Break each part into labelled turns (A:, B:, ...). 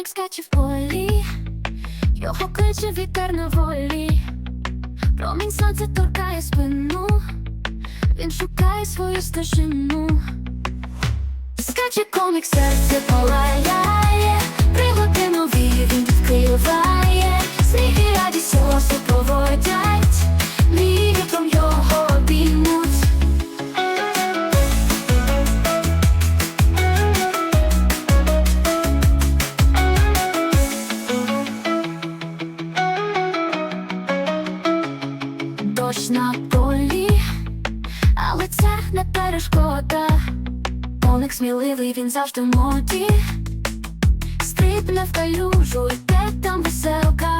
A: скаче в полі, його кличе вітер на волі, промінь сонця торкає спину, він шукає свою стежину. Скаче комік, серце палає, Дощ на полі, але це не перешкода. Оник сміливий, він завжди в моді. Стрибне в калюжу, йде там веселка.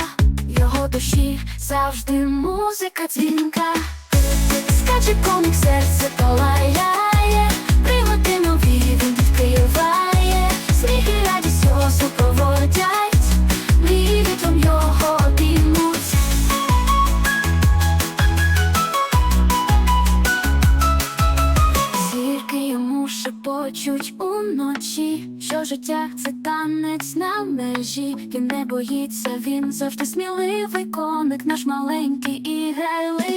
A: Його душі завжди музика дзвінка. Скаче коник серце шепочуть уночі, що життя це танець на межі. Він не боїться, він завжди сміливий коник, наш маленький і грайливий.